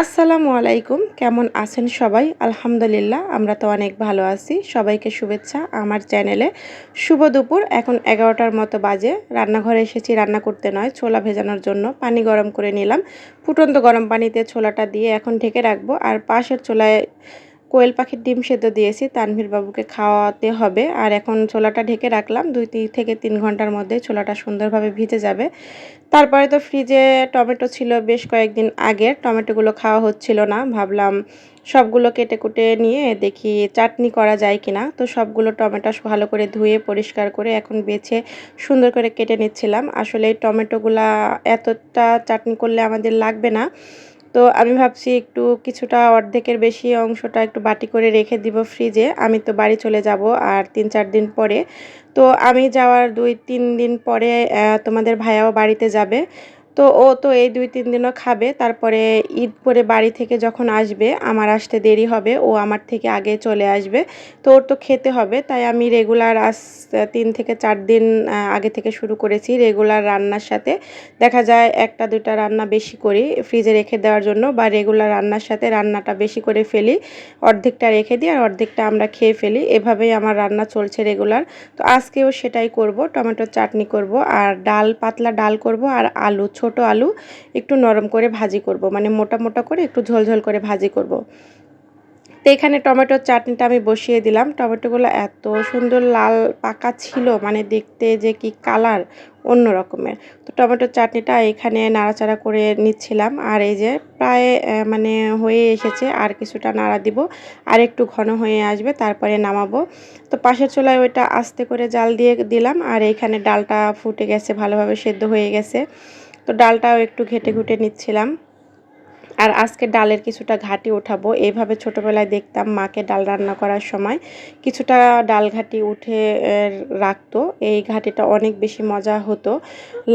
আসসালামু আলাইকুম। কেমন আছেন সবাই? আলহামদুলিল্লাহ, আমরা তো অনেক ভালো আছি। সবাইকে শুভেচ্ছা আমার চ্যানেলে। শুভ দুপুর। এখন এগারোটার মতো বাজে। রান্নাঘরে এসেছি, রান্না করতে নয়, ছোলা ভেজানোর জন্য। পানি গরম করে নিলাম। ফুটন্ত গরম পানিতে ছোলাটা দিয়ে এখন ঢেকে রাখব। আর পাশের চোলায় কোয়েল পাখির ডিম সেদ্ধ দিয়েছি, তানভীর বাবুকে খাওয়াতে হবে। আর এখন ছোলাটা ঢেকে রাখলাম, দুই থেকে তিন ঘণ্টার মধ্যে ছোলাটা সুন্দরভাবে ভিজে যাবে। তারপরে তো ফ্রিজে টমেটো ছিল বেশ কয়েকদিন আগের, টমেটোগুলো খাওয়া হচ্ছিল না। ভাবলাম সবগুলো কেটে কুটে নিয়ে দেখি চাটনি করা যায় কিনা। তো সবগুলো টমেটো ভালো করে ধুয়ে পরিষ্কার করে এখন বেছে সুন্দর করে কেটে নিচ্ছিলাম। আসলে এই টমেটোগুলা এতটা চাটনি করলে আমাদের লাগবে না। তো আমি ভাবছি একটু কিছুটা অর্ধেকের বেশি অংশটা একটু বাটি করে রেখে দিব ফ্রিজে আমি তো বাড়ি চলে যাব আর তিন চার দিন পরে। তো আমি যাওয়ার দুই তিন দিন পরে তোমাদের ভাইয়াও বাড়িতে যাবে। তো ও তো এই দুই, তিন দিনও খাবে। তারপরে ঈদ করে বাড়ি থেকে যখন আসবে, আমার আসতে দেরি হবে, ও আমার থেকে আগে চলে আসবে। তো ওর তো খেতে হবে, তাই আমি রেগুলার আস তিন থেকে চার দিন আগে থেকে শুরু করেছি রেগুলার রান্নার সাথে। দেখা যায় একটা দুটা রান্না বেশি করি ফ্রিজে রেখে দেওয়ার জন্য বা রেগুলার রান্নার সাথে রান্নাটা বেশি করে ফেলি। অর্ধেকটা রেখে দিই আর অর্ধেকটা আমরা খেয়ে ফেলি। এভাবেই আমার রান্না চলছে রেগুলার তো আজকেও সেটাই করব, টমেটোর চাটনি করব আর ডাল, পাতলা ডাল করব আর আলু ছোট আলু একটু নরম করে ভাজি করব। মানে মোটা মোটা করে একটু ঝোলঝোল করে ভাজি করব। তো এখানে টমেটোর চাটনিটা আমি বসিয়ে দিলাম। টমেটোগুলো এত সুন্দর লাল পাকা ছিল মানে দেখতে যে কি কালার অন্য রকমের। তো টমেটোর চাটনিটা এখানে নাড়াচাড়া করে নিচ্ছিলাম। আর এই যে প্রায় মানে হয়ে এসেছে, আর কিছুটা নাড়া দিব। আর একটু ঘন হয়ে আসবে, তারপরে নামাবো। তো পাশের চুলায় ওইটা আস্তে করে জাল দিয়ে দিলাম। আর এইখানে ডালটা ফুটে গেছে, ভালোভাবে সেদ্ধ হয়ে গেছে। তো ডালটাও একটু ঘেটে ঘুটে নিচ্ছিলাম। আর আজকে ডালের কিছুটা ঘাটি উঠাবো এইভাবে ছোটোবেলায় দেখতাম মাকে ডাল রান্না করার সময় কিছুটা ডাল ঘাটি উঠে রাখতো। এই ঘাটিটা অনেক বেশি মজা হতো,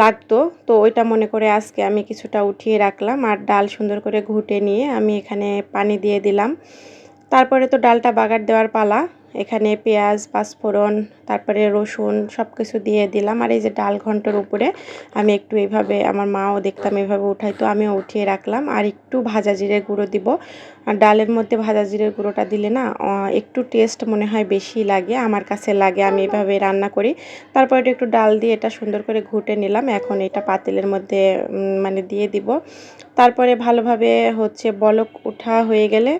লাগতো। তো ওইটা মনে করে আজকে আমি কিছুটা উঠিয়ে রাখলাম। আর ডাল সুন্দর করে ঘুটে নিয়ে আমি এখানে পানি দিয়ে দিলাম। তারপরে তো ডালটা বাগার দেওয়ার পালা। এখানে পেঁয়াজ, পাঁচফোড়ন, তারপরে রসুন সব কিছু দিয়ে দিলাম। আর এই যে ডাল ঘণ্টার উপরে আমি একটু এইভাবে আমার মাও দেখতাম এভাবে এইভাবে উঠাইতো, আমিও উঠিয়ে রাখলাম। আর একটু ভাজা জিরের গুঁড়ো দিব। আর ডালের মধ্যে ভাজা জিরের গুঁড়োটা দিলে না একটু টেস্ট মনে হয় বেশি লাগে, আমার কাছে লাগে, আমি এভাবে রান্না করি। তারপরে একটু ডাল দিয়ে এটা সুন্দর করে ঘুটে নিলাম। এখন এটা পাতিলের মধ্যে মানে দিয়ে দিব। তারপরে ভালোভাবে হচ্ছে বলক উঠা হয়ে গেলে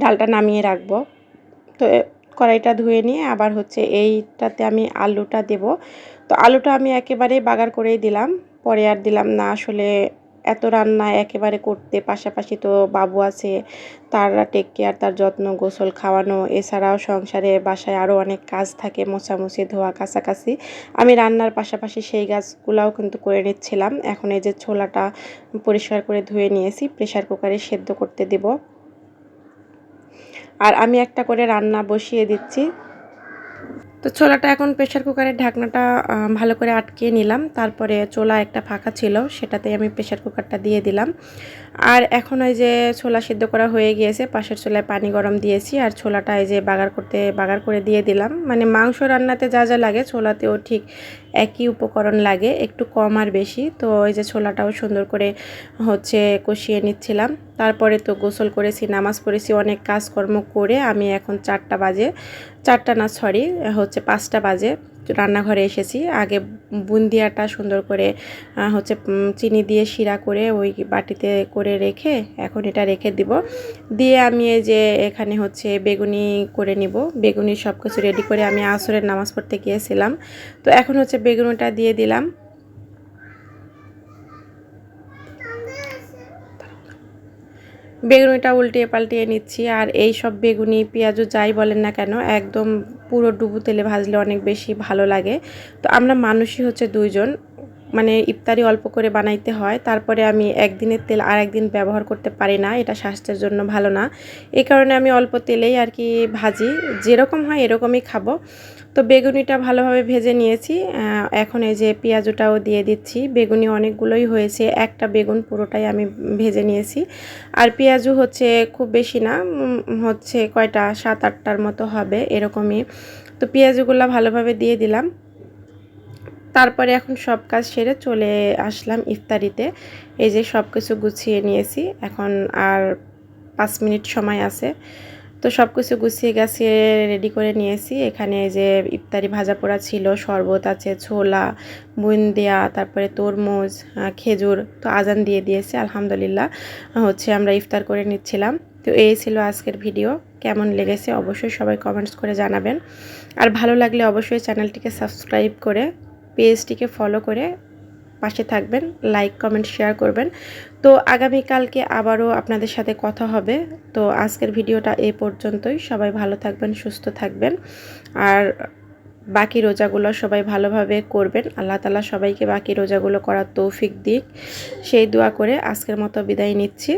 ডালটা নামিয়ে রাখব। তো কড়াইটা ধুয়ে নিয়ে আবার হচ্ছে এইটাতে আমি আলুটা দেব। তো আলুটা আমি একেবারে বাগার করেই দিলাম। পরে আর দিলাম না। আসলে এত রান্না একেবারে করতে পাশাপাশি তো বাবু আছে, তার টেক কেয়ার তার যত্ন, গোসল, খাওয়ানো, এছাড়াও সংসারে, বাসায় আরও অনেক কাজ থাকে, মোছামুছি, ধোয়া, কাছাকাছি। আমি রান্নার পাশাপাশি সেই গাছগুলাও কিন্তু করে নিচ্ছিলাম। এখন এই যে ছোলাটা পরিষ্কার করে ধুয়ে নিয়েছি প্রেশার কুকারে সেদ্ধ করতে দেব। আর আমি একটা করে রান্না বসিয়ে দিচ্ছি। তো ছোলাটা এখন প্রেশার কুকারের ঢাকনাটা ভালো করে আটকিয়ে নিলাম। তারপরে চোলা একটা ফাঁকা ছিল, সেটাতে আমি প্রেশার কুকারটা দিয়ে দিলাম। আর এখন ওই যে ছোলা সিদ্ধ করা হয়ে গিয়েছে, পাশের চোলায় পানি গরম দিয়েছি। আর ছোলাটা এই যে বাগার করতে, বাগার করে দিয়ে দিলাম। মানে মাংস রান্নাতে যা যা লাগে ছোলাতেও ঠিক একই উপকরণ লাগে, একটু কম আর বেশি। তো ওই যে ছোলাটাও সুন্দর করে হচ্ছে কষিয়ে নিচ্ছিলাম। তারপরে তো গোসল করেছি, নামাজ পড়েছি, অনেক কাজকর্ম করে আমি এখন চারটা বাজে, চারটা না সরি হচ্ছে পাঁচটা বাজে। রান্নাঘরে এসেছি। আগে বুন্দিয়াটা সুন্দর করে হচ্ছে চিনি দিয়ে শিরা করে ওই বাটিতে করে রেখে এখন এটা রেখে দিব। দিয়ে আমি এই যে এখানে হচ্ছে বেগুনি করে নিব। বেগুনি সব কিছু রেডি করে আমি আসরের নামাজ পড়তে গিয়েছিলাম। তো এখন হচ্ছে বেগুনিটা দিয়ে দিলাম। বেগুনিটা উল্টিয়ে পাল্টিয়ে নিচ্ছি। আর এই সব বেগুনি পেঁয়াজও যাই বলেন না কেন, একদম পুরো ডুবু তেলে ভাজলে অনেক বেশি ভালো লাগে। তো আমরা মানুষই হচ্ছে দুইজন। মানে ইফতারি অল্প করে বানাইতে হয়, তারপরে আমি একদিনের তেল আর একদিন ব্যবহার করতে পারি না, এটা স্বাস্থ্যের জন্য ভালো না। এই কারণে আমি অল্প তেলেই আর কি ভাজি। যেরকম হয় এরকমই খাব। তো বেগুনিটা ভালোভাবে ভেজে নিয়েছি। এখন এই যে পেঁয়াজটাও দিয়ে দিচ্ছি। বেগুনি অনেকগুলোই হয়েছে। একটা বেগুন পুরোটাই আমি ভেজে নিয়েছি। আর পেঁয়াজও হচ্ছে খুব বেশি না হচ্ছে কয়টা, সাত আটটার মতো হবে এরকমই। তো পেঁয়াজগুলো ভালোভাবে দিয়ে দিলাম। তারপরে এখন সব কাজ সেরে চলে আসলাম ইফতারিতে। এই যে সব কিছু গুছিয়ে নিয়েছি। এখন আর পাঁচ মিনিট সময় আছে। তো সব কিছু গুছিয়ে গাছিয়ে রেডি করে নিয়েছি। এখানে যে ইফতারি ভাজা পোড়া ছিল, শরবত আছে, ছোলা, বুন্দিয়া, তারপরে তরমুজ খেজুর, তো আজান দিয়ে দিয়েছে, আলহামদুলিল্লাহ, হচ্ছে আমরা ইফতার করে নিচ্ছিলাম। তো এই ছিল আজকের ভিডিও, কেমন লেগেছে অবশ্যই সবাই কমেন্টস করে জানাবেন। আর ভালো লাগলে অবশ্যই চ্যানেলটিকে সাবস্ক্রাইব করে পেজটিকে ফলো করে পাশে থাকবেন লাইক কমেন্ট শেয়ার করবেন। তো আগামীকালকে আবারও আপনাদের সাথে কথা হবে। তো আজকের ভিডিওটা এ পর্যন্তই। সবাই ভালো থাকবেন, সুস্থ থাকবেন। আর বাকি রোজাগুলো সবাই ভালোভাবে করবেন। আল্লাহ তালা সবাইকে বাকি রোজাগুলো করার তৌফিক দিক। সেই দোয়া করে আজকের মতো বিদায় নিচ্ছি।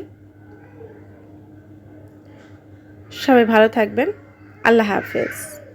সবাই ভালো থাকবেন। আল্লাহ হাফেজ।